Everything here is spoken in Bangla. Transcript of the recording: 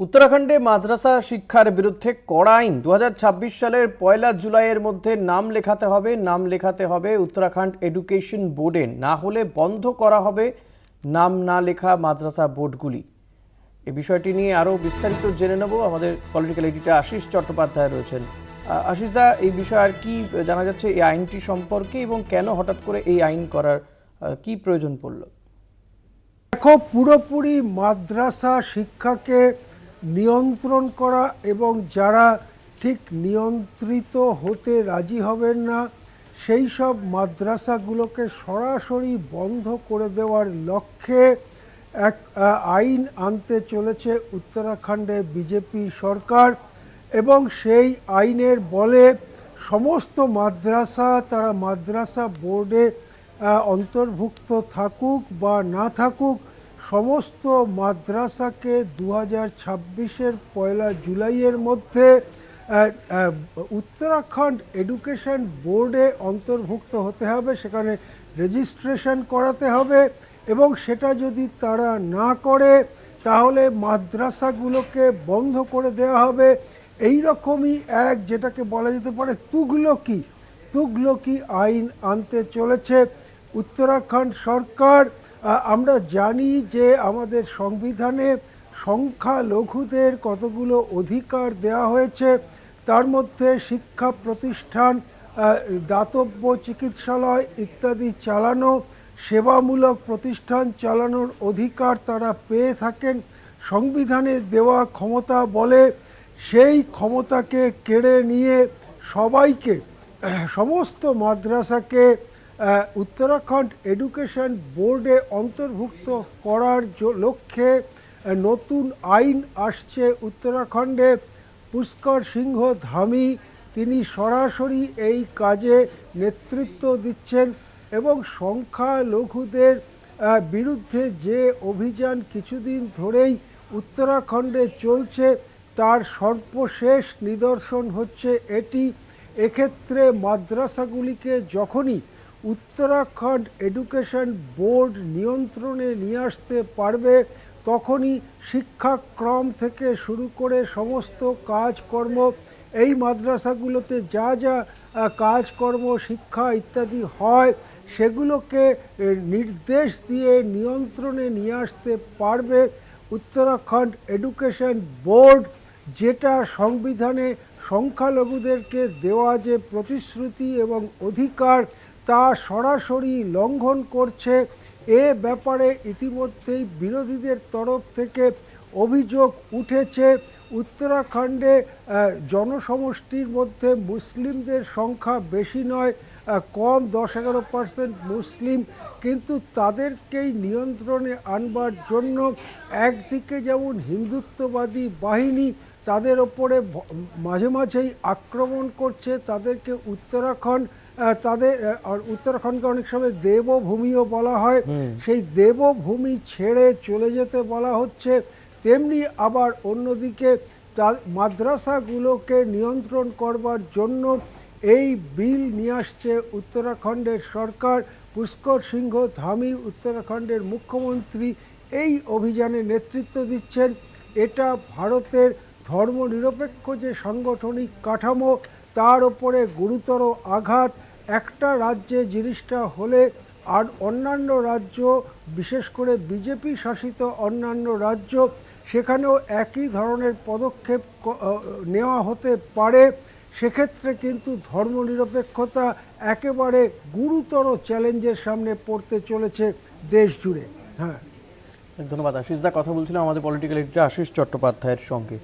উত্তরাখণ্ডে মাদ্রাসা শিক্ষার বিরুদ্ধে কড়া আইন। দু হাজার ছাব্বিশ সালের পয়লা জুলাইয়ের মধ্যে নাম লেখাতে হবে নাম লেখাতে হবে উত্তরাখণ্ড এডুকেশন বোর্ডে। না হলে বন্ধ করা হবে নাম না লেখা মাদ্রাসা বোর্ডগুলি। এ বিষয়টি নিয়ে আরও বিস্তারিত জেনে নেব। আমাদের পলিটিক্যাল এডিটর আশিস চট্টোপাধ্যায় রয়েছেন। আহ, আশিস দা এই বিষয়ে আর কি জানা যাচ্ছে এই আইনটি সম্পর্কে এবং কেন হঠাৎ করে এই আইন করার কি প্রয়োজন পড়ল? দেখো পুরোপুরি মাদ্রাসা শিক্ষাকে নিয়ন্ত্রণ করা এবং যারা ঠিক নিয়ন্ত্রিত হতে রাজি হবেন না, সেই সব মাদ্রাসাগুলোকে সরাসরি বন্ধ করে দেওয়ার লক্ষ্যে এক আইন আনতে চলেছে উত্তরাখণ্ডে বিজেপি সরকার এবং সেই আইনের বলে সমস্ত মাদ্রাসা, তারা মাদ্রাসা বোর্ডে অন্তর্ভুক্ত থাকুক বা না থাকুক সমস্ত মাদ্রাসাকে দু হাজার ছাব্বিশের পয়লা জুলাইয়ের মধ্যে উত্তরাখণ্ড এডুকেশন বোর্ডে অন্তর্ভুক্ত হতে হবে, সেখানে রেজিস্ট্রেশন করাতে হবে এবং সেটা যদি তারা না করে, তাহলে মাদ্রাসাগুলোকে বন্ধ করে দেওয়া হবে। এই রকমই এক যেটাকে বলা যেতে পারে তুগলকি। তুগলকি আইন আনতে চলেছে। উত্তরাখণ্ড সরকার আমরা জানি যে আমাদের সংবিধানে সংখ্যালঘুদের কতগুলো অধিকার দেওয়া হয়েছে। তার মধ্যে শিক্ষা প্রতিষ্ঠান দাতব্য চিকিৎসালয় ইত্যাদি চালানো, সেবামূলক প্রতিষ্ঠান চালানোর অধিকার তারা পেয়ে থাকেন। সংবিধানে দেওয়া ক্ষমতা বলে সেই ক্ষমতাকে কেড়ে নিয়ে সবাইকে, সমস্ত মাদ্রাসাকে উত্তরাখণ্ড এডুকেশন বোর্ডে অন্তর্ভুক্ত করার লক্ষ্যে নতুন আইন আসছে উত্তরাখণ্ডে। পুষ্কর সিংহ ধামি, তিনি সরাসরি এই কাজে নেতৃত্ব দিচ্ছেন এবং সংখ্যালঘুদের বিরুদ্ধে যে অভিযান কিছুদিন ধরেই উত্তরাখণ্ডে চলছে, তার সর্বশেষ নিদর্শন হচ্ছে এটি। এক্ষেত্রে মাদ্রাসাগুলিকে যখনই উত্তরাখণ্ড এডুকেশন বোর্ড নিয়ন্ত্রণে নিয়ে আসতে পারবে, তখনই শিক্ষাক্রম থেকে শুরু করে সমস্ত কাজকর্ম, এই মাদ্রাসাগুলোতে যা যা কাজকর্ম, শিক্ষা ইত্যাদি হয়, সেগুলোকে নির্দেশ দিয়ে নিয়ন্ত্রণে নিয়ে আসতে পারবে উত্তরাখণ্ড এডুকেশন বোর্ড যেটা সংবিধানে সংখ্যালঘুদেরকে দেওয়া যে প্রতিশ্রুতি এবং অধিকার তা সরাসরি লঙ্ঘন করছে। এ ব্যাপারে ইতিমধ্যেই বিরোধীদের তরফ থেকে অভিযোগ উঠেছে। উত্তরাখণ্ডে জনসমষ্টির মধ্যে মুসলিমদের সংখ্যা বেশি নয় কম দশ এগারো পার্সেন্ট মুসলিম। কিন্তু তাদেরকেই নিয়ন্ত্রণে আনবার জন্য একদিকে যেমন হিন্দুত্ববাদী বাহিনী তাদের ওপরে মাঝে মাঝেই আক্রমণ করছে, তাদেরকে উত্তরাখণ্ড তাদের আর উত্তরাখণ্ডকে অনেক সময় দেবভূমিও বলা হয়। সেই দেবভূমি ছেড়ে চলে যেতে বলা হচ্ছে। তেমনি আবার অন্যদিকে মাদ্রাসাগুলোকে নিয়ন্ত্রণ করবার জন্য এই বিল নিয়ে আসছে উত্তরাখণ্ডের সরকার। পুষ্কর সিংহ ধামি উত্তরাখণ্ডের মুখ্যমন্ত্রী এই অভিযানে নেতৃত্ব দিচ্ছেন। এটা ভারতের ধর্মনিরপেক্ষ যে সাংগঠনিক কাঠামো তার ওপরে গুরুতর আঘাত। একটা রাজ্যে জিনিসটা হলে আর অন্যান্য রাজ্য, বিশেষ করে বিজেপি শাসিত অন্যান্য রাজ্য, সেখানেও একই ধরনের পদক্ষেপ নেওয়া হতে পারে। সেক্ষেত্রে কিন্তু ধর্মনিরপেক্ষতা একেবারে গুরুতর চ্যালেঞ্জের সামনে পড়তে চলেছে দেশ জুড়ে। হ্যাঁ। ধন্যবাদ, আশিস দা কথা বলছিলাম আমাদের পলিটিক্যাল এডিটর আশিস চট্টোপাধ্যায়ের সঙ্গে।